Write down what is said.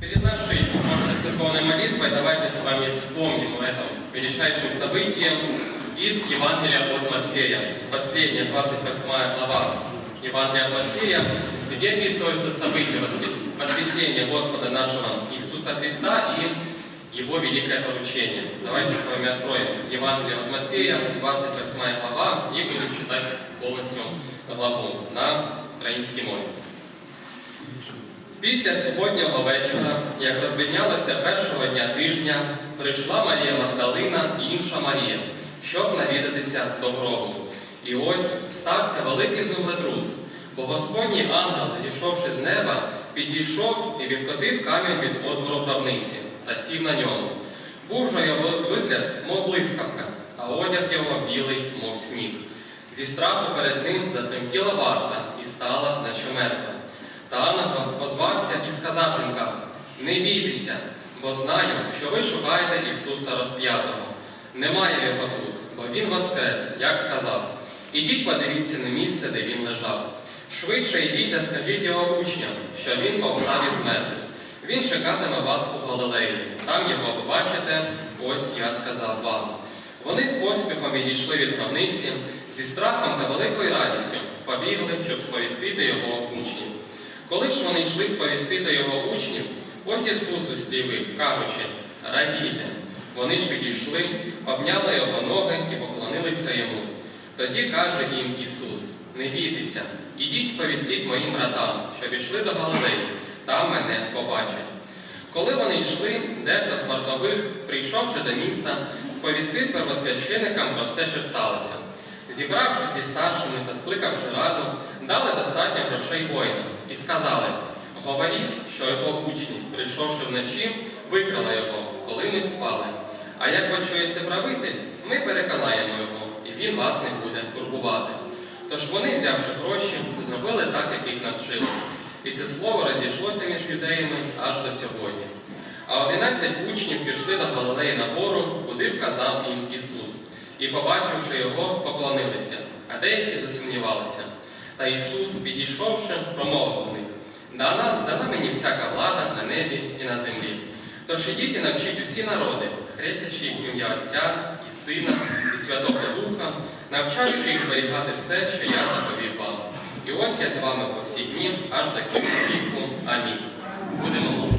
Перед нашей общей церковной молитвой давайте с вами вспомним о этом величайшем событии из Евангелия от Матфея. Последняя, 28 глава Евангелия от Матфея, где описываются события воскрес- воскресения Господа нашего Иисуса Христа и Его великое поручение. Давайте с вами откроем Евангелие от Матфея, 28 глава, и будем читать полностью главу на українській мові. Після суботнього вечора, як розвіднялося першого дня тижня, прийшла Марія Магдалина і інша Марія, щоб навідатися до гробу. І ось стався великий землетрус, бо Господній ангел, зійшовши з неба, підійшов і відкотив камінь від отвору гробниці та сів на ньому. Був же його вигляд, мов блискавка, а одяг його білий, мов сніг. Зі страху перед ним затремтіла варта і стала, наче мертва. Та ангел позвався і сказав жінкам, не бійтеся, бо знаю, що ви шукаєте Ісуса розп'ятого. Немає його тут, бо Він воскрес, як сказав. Ідіть подивіться на місце, де він лежав. Швидше йдіть та скажіть його учням, що він повстав із мертвих. Він чекатиме вас у Галилеї. Там його побачите, ось я сказав вам. Вони з поспіхом відійшли від гробниці, зі страхом та великою радістю побігли, щоб сповістити його учнів. Коли ж вони йшли сповістити його учнів, ось Ісус зустрів їх, кажучи, радійте. Вони ж підійшли, обняли його ноги і поклонилися йому. Тоді каже їм Ісус: Не бійтеся, ідіть сповістіть моїм братам, щоб ішли до Галилеї, там мене побачать. Коли вони йшли, дехто з вартових, прийшовши до міста, сповістив первосвященикам про все, що сталося. Зібравшись зі старшими та скликавши раду, дали достатньо грошей воїнам і сказали: говоріть, що його учні, прийшовши вночі, викрали його, коли ми спали. А як почується правитель, ми переконаємо його, і він вас не буде турбувати. Тож вони, взявши гроші, зробили так, як їх навчили. І це слово розійшлося між юдеями аж до сьогодні. А одинадцять учнів пішли до Галилеї на гору, куди вказав їм Ісус. І, побачивши його, поклонилися, а деякі засумнівалися. Та Ісус, підійшовши, промовив до них: дана, дана мені всяка влада на небі і на землі. Тож ідіть і навчіть усі народи, хрестячи їх ім'я Отця і Сина, і Святого Духа, навчаючи їх зберігати все, що я заповів вам. І ось я з вами по всі дні, аж до кінця віку. Амінь. Будемо молитися.